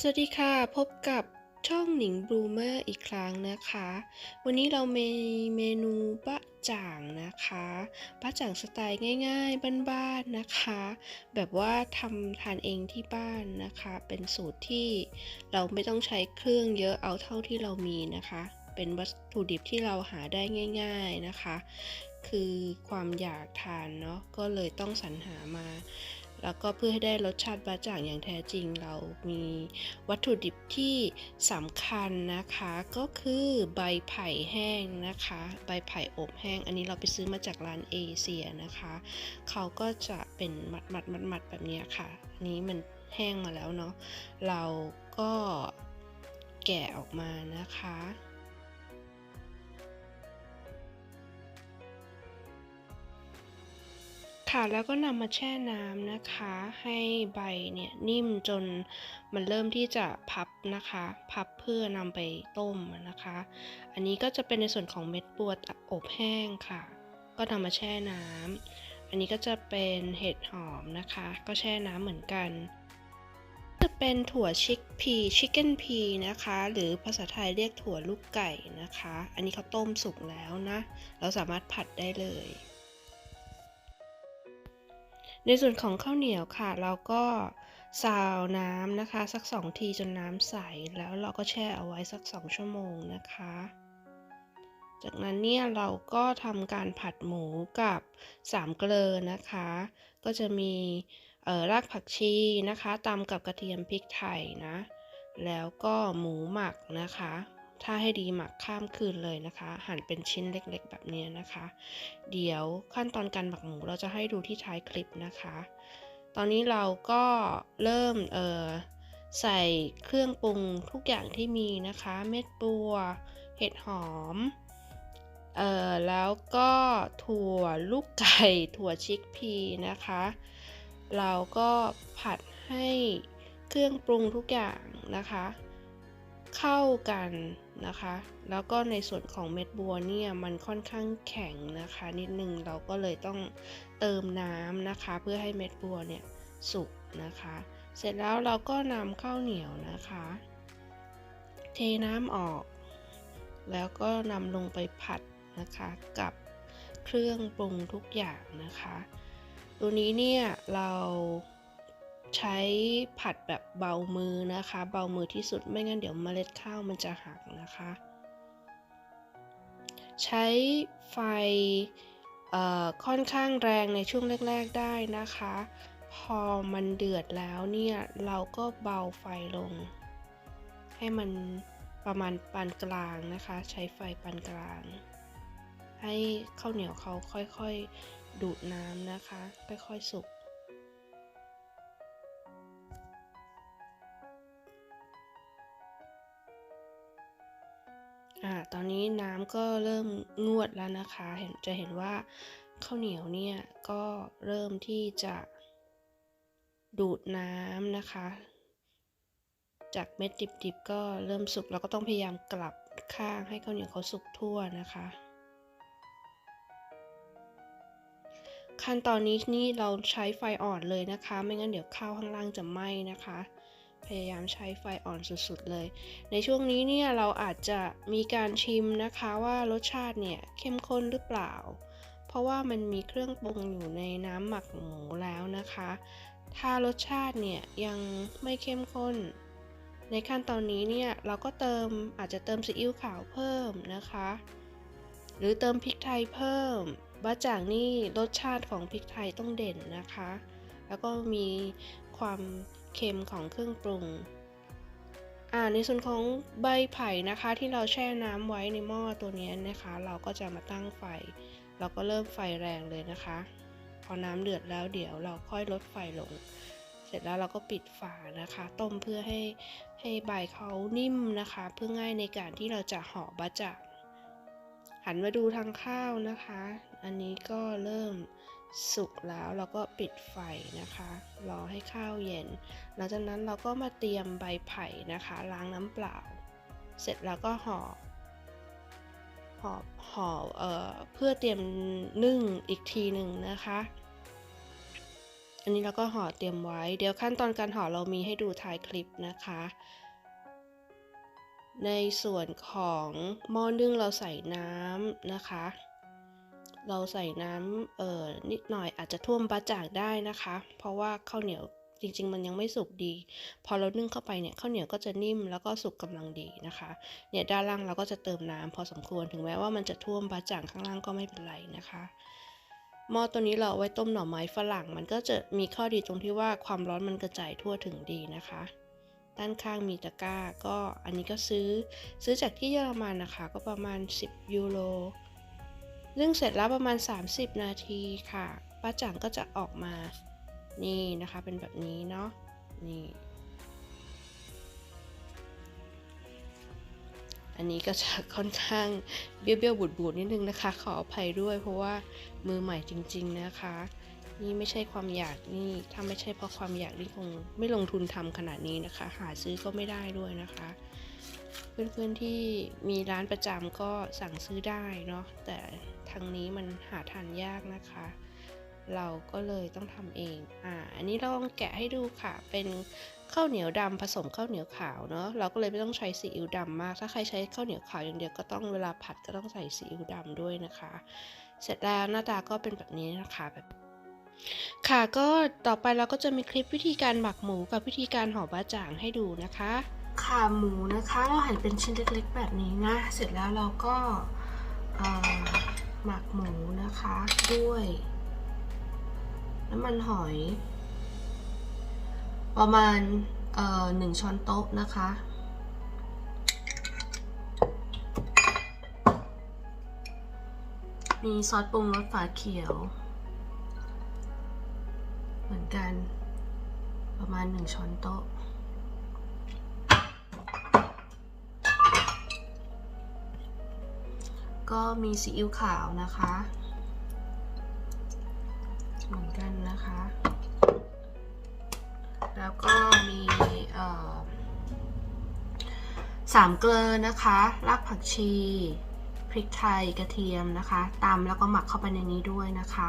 สวัสดีค่ะ พบกับช่องหนิงบลูเมอร์อีกครั้งนะคะ วันนี้เรามีเมนูบะจ่างนะคะบะจ่างสไตล์ง่ายๆบ้านๆนะคะ แบบว่าทำทานเองที่บ้านนะคะ เป็นสูตรที่เราไม่ต้องใช้เครื่องเยอะเอาเท่าที่เรามีนะคะ เป็นวัตถุดิบที่เราหาได้ง่าย ๆนะคะ คือความอยากทานเนาะก็เลยต้องสรรหามา แล้วก็เพื่อให้ได้รสชาติบะจ่างอย่างแท้จริง เรามีวัตถุดิบที่สำคัญนะคะก็คือใบไผ่แห้งนะคะ ใบไผ่อบแห้ง อันนี้เราไปซื้อมาจากร้านเอเชียนะคะ เขาก็จะเป็นมัดมัดมัดมัดแบบนี้ค่ะอันนี้มันแห้งมาแล้วเนาะเราก็แกะออกมานะคะ ค่ะแล้วก็นำมาแช่น้ำนะคะ ให้ใบเนี่ยนิ่มจนมันเริ่มที่จะพับนะคะ พับเพื่อนำไปต้มนะคะ อันนี้ก็จะเป็นในส่วนของเม็ดบัวอบแห้งค่ะ ก็นำมาแช่น้ำอันนี้ก็จะเป็นเห็ดหอมนะคะ ก็แช่น้ำเหมือนกัน จะเป็นถั่วชิคพีชิคเก้นพีนะคะ หรือภาษาไทยเรียกถั่วลูกไก่นะคะ อันนี้เขาต้มสุกแล้วนะ เราสามารถผัดได้เลย ในส่วนของข้าวเหนียวค่ะ เราก็ซาวน้ำนะคะ สักสองทีจนน้ำใส แล้วเราก็แช่เอาไว้สักสองชั่วโมงนะคะ จากนั้นเนี่ยเราก็ทำการผัดหมูกับสามเกลือนะคะ ก็จะมีรากผักชีนะคะตำกับกระเทียมพริกไทยนะ แล้วก็หมูหมักนะคะ ถ้าให้ดีหมักข้ามคืนเลยนะคะ หั่นเป็นชิ้นเล็กๆ แบบนี้นะคะ เดี๋ยวขั้นตอนการหมักหมูเราจะให้ดูที่ท้ายคลิปนะคะ ตอนนี้เราก็เริ่มเออใส่เครื่องปรุงทุกอย่างที่มีนะคะ เม็ดบัว เห็ดหอมเอ่อแล้วก็ถั่วลูกไก่ ถั่วชิคพีนะคะ เราก็ผัดให้เครื่องปรุงทุกอย่างนะคะ เข้ากันนะคะ แล้วก็ในส่วนของเม็ดบัวเนี่ยมันค่อนข้างแข็งนะคะ นิดนึงเราก็เลยต้องเติมน้ำนะคะ เพื่อให้เม็ดบัวเนี่ยสุกนะคะ เสร็จแล้วเราก็นำข้าวเหนียวนะคะ เทน้ำออก แล้วก็นำลงไปผัดนะคะกับเครื่องปรุงทุกอย่างนะคะ ตัวนี้เนี่ยเรา ใช้ผัดแบบเบามือนะคะ เบามือที่สุดไม่งั้นเดี๋ยวเมล็ดข้าวมันจะหักนะคะ ใช้ไฟค่อนข้างแรงในช่วงแรก ๆได้นะคะ พอมันเดือดแล้วเนี่ยเราก็เบาไฟลง ให้มันประมาณปานกลางนะคะ ใช้ไฟปานกลาง ให้ข้าวเหนียวเขาค่อยๆดูดน้ำนะคะ ค่อยๆสุก ตอนนี้น้ำก็เริ่มงวดแล้วนะคะ เห็นจะเห็นว่าข้าวเหนียวเนี่ยก็เริ่มที่จะดูดน้ำนะคะ จากเม็ดดิบๆก็เริ่มสุกเราก็ต้องพยายามกลับข้างให้ข้าวเหนียวเขาสุกทั่วนะคะ ขั้นตอนนี้นี่เราใช้ไฟอ่อนเลยนะคะ ไม่งั้นเดี๋ยวข้าวข้างล่างจะไหม้นะคะ พยายามใช้ไฟอ่อนสุดๆเลย ในช่วงนี้เนี่ยเราอาจจะมีการชิมนะคะว่ารสชาติเนี่ยเข้มข้นหรือเปล่า เพราะว่ามันมีเครื่องปรุงอยู่ในน้ำหมักหมูแล้วนะคะ ถ้ารสชาติเนี่ยยังไม่เข้มข้น ในขั้นตอนนี้เนี่ยเราก็เติมอาจจะเติมซีอิ๊วขาวเพิ่มนะคะ หรือเติมพริกไทยเพิ่มบะจ่างนี่รสชาติของพริกไทยต้องเด่นนะคะ แล้วก็มีความ เค็มของเครื่องปรุง อ่าในส่วนของใบไผ่นะคะที่เราแช่น้ำไว้ในหม้อตัวนี้นะคะ เราก็จะมาตั้งไฟ เราก็เริ่มไฟแรงเลยนะคะ พอน้ำเดือดแล้วเดี๋ยวเราค่อยลดไฟลง เสร็จแล้วเราก็ปิดฝานะคะ ต้มเพื่อให้ให้ใบเขานิ่มนะคะ เพื่อง่ายในการที่เราจะห่อบะจ่างหันมาดูทางข้าวนะคะ อันนี้ก็เริ่ม สุกแล้วเราก็ปิดไฟนะคะ รอให้ข้าวเย็น หลังจากนั้นเราก็มาเตรียมใบไผ่นะคะ ล้างน้ำเปล่า เสร็จแล้วก็ห่อห่อห่อเอ่อเพื่อเตรียมนึ่งอีกทีหนึ่งนะคะ อันนี้เราก็ห่อเตรียมไว้ เดี๋ยวขั้นตอนการห่อเรามีให้ดูท้ายคลิปนะคะ ในส่วนของหม้อนึ่งเราใส่น้ำนะคะ เราใส่น้ำเอ่อนิดหน่อยอาจจะท่วมบะจ่างได้นะคะ เพราะว่าข้าวเหนียวจริง ๆ มันยังไม่สุกดี พอเรานึ่งเข้าไปเนี่ยข้าวเหนียวก็จะนิ่มแล้วก็สุกกำลังดีนะคะ เนี่ยด้านล่างเราก็จะเติมน้ำพอสมควรถึงแม้ว่ามันจะท่วมบะจ่างข้างล่างก็ไม่เป็นไรนะคะหม้อตัวนี้เราเอาไว้ต้มหน่อไม้ฝรั่ง มันก็จะมีข้อดีตรงที่ว่าความร้อนมันกระจายทั่วถึงดีนะคะ ด้านข้างมีตะกร้าก็อันนี้ก็ซื้อซื้อจากที่เยอรมันนะคะ ก็ประมาณ 10 ยูโร นึ่งเสร็จแล้วประมาณ 30 นาทีค่ะป้าจังก็จะออกมา นี่นะคะเป็นแบบนี้เนาะนี่อันนี้ก็จะค่อนข้างเบี้ยวเบี้ยวบูดบูดนิดนึงนะคะ ขออภัยด้วยเพราะว่ามือใหม่จริง ๆนะคะ นี่ไม่ใช่ความอยากนี่ถ้าไม่ใช่เพราะความอยากนี่คงไม่ลงทุนทำขนาดนี้นะคะ หาซื้อก็ไม่ได้ด้วยนะคะ เพื่อนๆที่มีร้านประจำก็สั่งซื้อได้เนาะแต่ ทางนี้มันหาทานยากนะคะ เราก็เลยต้องทำเอง อ่า อันนี้เราลองแกะให้ดูค่ะ เป็นข้าวเหนียวดำผสมข้าวเหนียวขาวเนาะ เราก็เลยไม่ต้องใช้ซีอิ๊วดำมาก ถ้าใครใช้ข้าวเหนียวขาวอย่างเดียวก็ต้องเวลาผัดก็ต้องใส่ซีอิ๊วดำด้วยนะคะ เสร็จแล้วหน้าตาก็เป็นแบบนี้นะคะแบบค่ะก็ต่อไปเราก็จะมีคลิปวิธีการหมักหมูกับวิธีการห่อบะจ่างให้ดูนะคะขาหมูนะคะเราหั่นเป็นชิ้นเล็กๆแบบนี้นะ เสร็จแล้วเราก็ หมักหมูนะคะ ด้วย น้ำมันหอย ประมาณเอ่อหนึ่งช้อนโต๊ะนะคะ มีซอสปรุงรสฝาเขียว เหมือนกัน ประมาณ1ช้อนโต๊ะ ก็มีซีอิ๊วขาวนะคะ เหมือนกันนะคะ แล้วก็มีสามเกลือนะคะรากผักชีพริกไทยกระเทียมนะคะตำแล้วก็หมักเข้าไปในนี้ด้วยนะคะ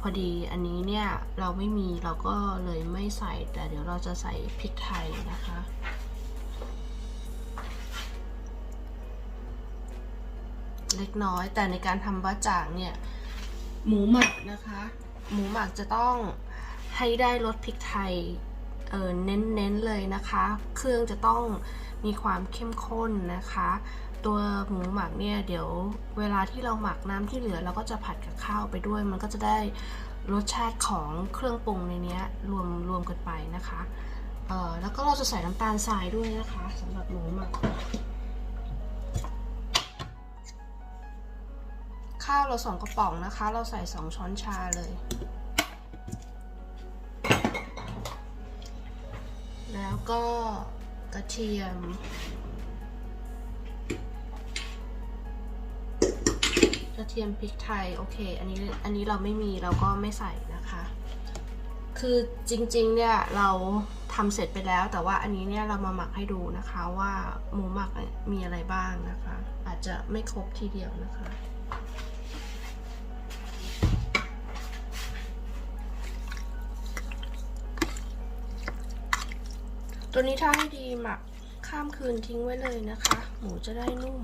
พอดีอันนี้เนี่ยเราไม่มีเราก็เลยไม่ใส่แต่เดี๋ยวเราจะใส่พริกไทยนะคะ เล็กน้อย แต่ในการทำบะจ่างเนี่ยหมูหมักนะคะ หมูหมักจะต้องให้ได้รสพริกไทยเออเน้นๆเลยนะคะ เครื่องจะต้องมีความเข้มข้นนะคะ ตัวหมูหมักเนี่ยเดี๋ยวเวลาที่เราหมักน้ำที่เหลือเราก็จะผัดกับข้าวไปด้วย มันก็จะได้รสชาติของเครื่องปรุงในนี้รวมรวมกันไปนะคะ เออแล้วก็เราจะใส่น้ำตาลทรายด้วยนะคะสำหรับหมูหมัก ข้าวเราสองกระป๋องนะคะ เราใส่สองช้อนชาเลย แล้วก็กระเทียม กระเทียมพริกไทย โอเค อันนี้อันนี้เราไม่มีเราก็ไม่ใส่นะคะ คือจริงๆเนี่ยเราทำเสร็จไปแล้วแต่ว่าอันนี้เนี่ยเรามาหมักให้ดูนะคะว่าหมูหมักมีอะไรบ้างนะคะ อาจจะไม่ครบทีเดียวนะคะ ตัวนี้ถ้าให้ดีหมักข้ามคืนทิ้งไว้เลยนะคะ หมูจะได้นุ่ม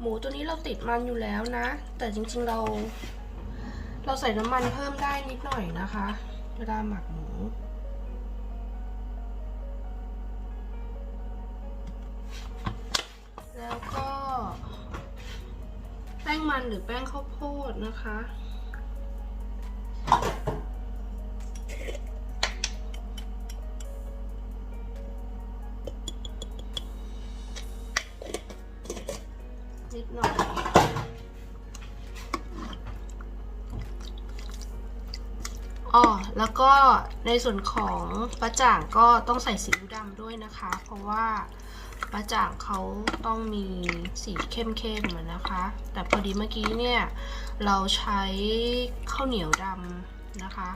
หมูตัวนี้เราติดมันอยู่แล้วนะ แต่จริงๆเรา เราใส่น้ำมันเพิ่มได้นิดหน่อยนะคะ เวลาหมักหมูแล้วก็ แป้งมันหรือแป้งข้าวโพดนะคะ หน่อยอ๋อแล้วก็ในส่วนของปลาจ่างก็ต้องใส่ซีดำด้วยนะคะ เพราะว่าปลาจ่างเขาต้องมีสีเข้มๆนะคะ แต่พอดีเมื่อกี้เนี่ย เราใช้ข้าวเหนียวดำนะคะ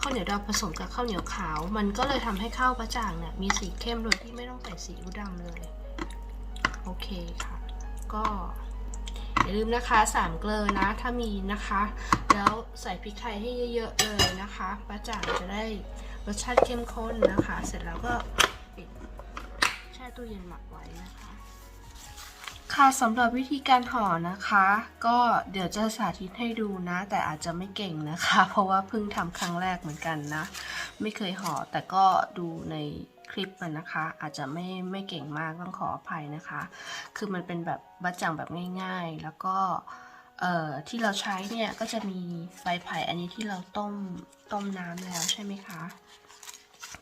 ข้าวเหนียวดำผสมกับข้าวเหนียวขาว มันก็เลยทำให้ข้าวปลาจ่างเนี่ยมีสีเข้มโดยที่ไม่ต้องใส่ซีอิ๊วดำเลย โอเคค่ะ ก็อย่าลืมนะคะสามเกลือนะถ้ามีนะคะ แล้วใส่พริกไทยให้เยอะๆเลยนะคะป้าจ่างจะได้รสชาติเข้มข้นนะคะ เสร็จแล้วก็ปิดแช่ตู้เย็นหมักไว้นะคะ ค่ะสำหรับวิธีการห่อนะคะ ก็เดี๋ยวจะสาธิตให้ดูนะ แต่อาจจะไม่เก่งนะคะ เพราะว่าเพิ่งทำครั้งแรกเหมือนกันนะ ไม่เคยห่อแต่ก็ดูในคลิปมันนะคะ อาจจะไม่ไม่เก่งมากต้องขออภัยนะคะ คือมันเป็นแบบบัจจังแบบง่ายๆ แล้วก็ที่เราใช้เนี่ยก็จะมีใบไผ่อันนี้ที่เราต้มต้มน้ำแล้วใช่ไหมคะ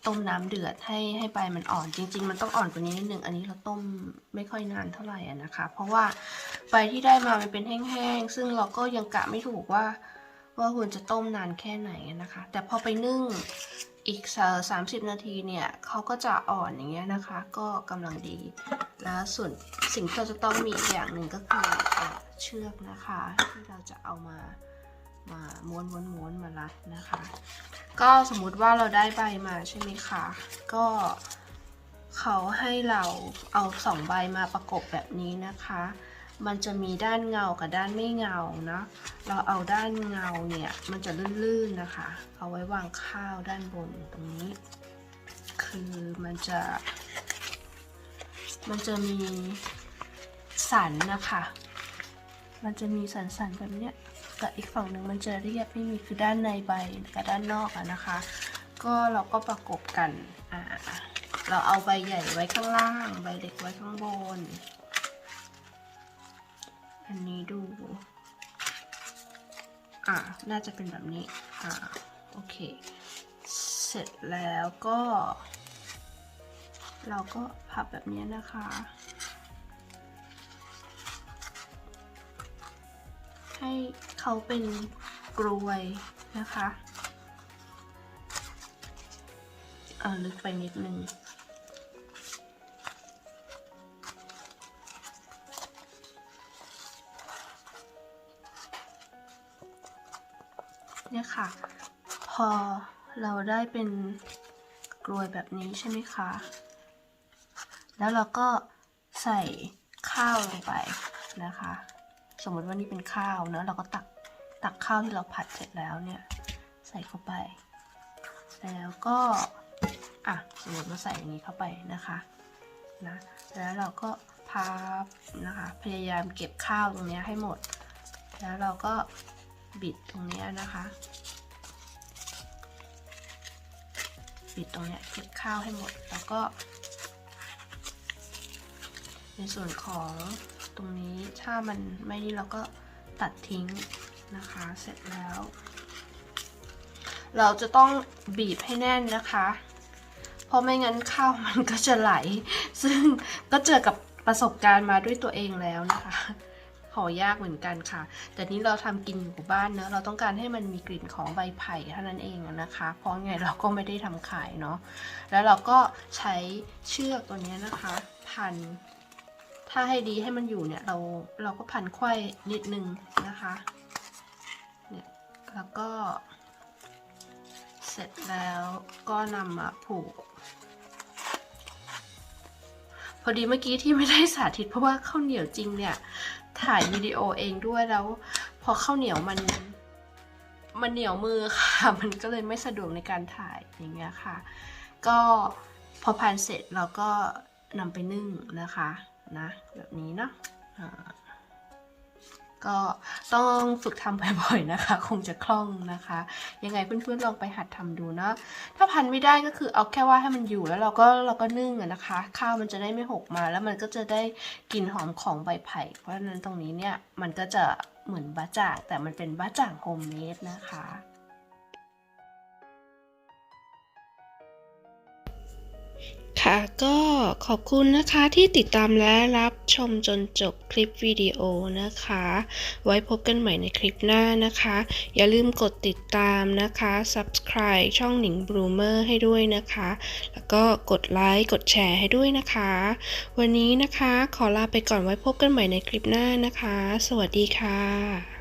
ต้มน้ำเดือดให้ให้ใบมันอ่อน จริง ๆ มันต้องอ่อนกว่านี้นิดนึงอันนี้เราต้มไม่ค่อยนานเท่าไหร่อะนะคะ เพราะว่าใบที่ได้มามันเป็นแห้งๆซึ่งเราก็ยังกะไม่ถูกว่า ว่าควรจะต้มนานแค่ไหนนะคะ แต่พอไปนึ่งอีกสามสิบนาทีเนี่ยเขาก็จะอ่อนอย่างเงี้ยนะคะ ก็กำลังดี แล้วส่วนสิ่งที่เราจะต้องมีอีกอย่างหนึ่งก็คือเชือกนะคะ ที่เราจะเอามา มาม้วนม้วนม้วนมารัดนะคะ ก็สมมุติว่าเราได้ใบมาใช่ไหมคะ ก็เขาให้เราเอาสองใบมาประกบแบบนี้นะคะ มันจะมีด้านเงากับด้านไม่เงานะ เราเอาด้านเงาเนี่ยมันจะลื่นๆนะคะ เอาไว้วางข้าวด้านบนตรงนี้ คือมันจะ มันจะมีสันนะคะ มันจะมีสันๆแบบเนี้ย กับอีกฝั่งหนึ่งมันจะเรียบไม่มีคือด้านในใบกับด้านนอกอะนะคะ ก็เราก็ประกบกันอ่าเราเอาใบใหญ่ไว้ข้างล่าง ใบเล็กไว้ข้างบน อันนี้ดูอ่าน่าจะเป็นแบบนี้อ่าโอเค เสร็จแล้วก็ เราก็พับแบบนี้นะคะ ให้เขาเป็นกรวยนะคะเอ่าลึกไปนิดนึงเนี่ยค่ะ พอเราได้เป็นกรวยแบบนี้ใช่ไหมคะ แล้วเราก็ใส่ข้าวลงไปนะคะ สมมติว่านี่เป็นข้าวเนอะเราก็ตักตักข้าวที่เราผัดเสร็จแล้วเนี่ย ใส่เข้าไป แล้วก็อะสมมติว่าใส่อย่างนี้เข้าไปนะคะนะแล้วเราก็พับนะคะพยายามเก็บข้าวตรงเนี้ยให้หมด แล้วเราก็บิดตรงเนี้ยนะคะ บิดตรงเนี้ยเก็บข้าวให้หมดแล้วก็ ในส่วนของ ตรงนี้ถ้ามันไม่นี่เราก็ตัดทิ้งนะคะเสร็จแล้ว เราจะต้องบีบให้แน่นนะคะ เพราะไม่งั้นข้าวมันก็จะไหล ซึ่งก็เจอกับประสบการณ์มาด้วยตัวเองแล้วนะคะห่อยากเหมือนกันค่ะ แต่นี้เราทำกินอยู่บ้านเนอะเราต้องการให้มันมีกลิ่นของใบไผ่เท่านั้นเองนะคะ เพราะไงเราก็ไม่ได้ทำขายเนาะแล้วเราก็ใช้เชือกตัวนี้นะคะ พัน ถ้าให้ดีให้มันอยู่เนี่ยเราเราก็พันไขว้นิดนึงนะคะเนี่ยแล้วก็ เสร็จแล้วก็นำมาผูก พอดีเมื่อกี้ที่ไม่ได้สาธิตเพราะว่าข้าวเหนียวจริงเนี่ย ถ่ายวิดีโอเองด้วยแล้ว พอข้าวเหนียวมันมันเหนียวมือค่ะ มันก็เลยไม่สะดวกในการถ่ายอย่างเงี้ยค่ะ ก็พอพันเสร็จเราก็นำไปนึ่งนะคะ นะ แบบนี้เนาะก็ต้องฝึกทำบ่อยๆนะคะ คงจะคล่องนะคะ ยังไงเพื่อนๆลองไปหัดทำดูเนาะถ้าพันไม่ได้ก็คือเอาแค่ว่าให้มันอยู่แล้วเราก็เราก็นึ่งนะคะ ข้าวมันจะได้ไม่หกมา แล้วมันก็จะได้กลิ่นหอมของใบไผ่ เพราะฉะนั้นตรงนี้เนี่ยมันก็จะเหมือนบะจ่างแต่มันเป็นบะจ่างโฮมเมดนะคะ ค่ะก็ขอบคุณนะคะที่ติดตามและรับชมจนจบคลิปวิดีโอนะคะ ไว้พบกันใหม่ในคลิปหน้านะคะ อย่าลืมกดติดตามนะคะ subscribe ช่องหนิงบลูเมอร์ให้ด้วยนะคะ แล้วก็กดไลค์กดแชร์ให้ด้วยนะคะ วันนี้นะคะขอลาไปก่อนไว้พบกันใหม่ในคลิปหน้านะคะ สวัสดีค่ะ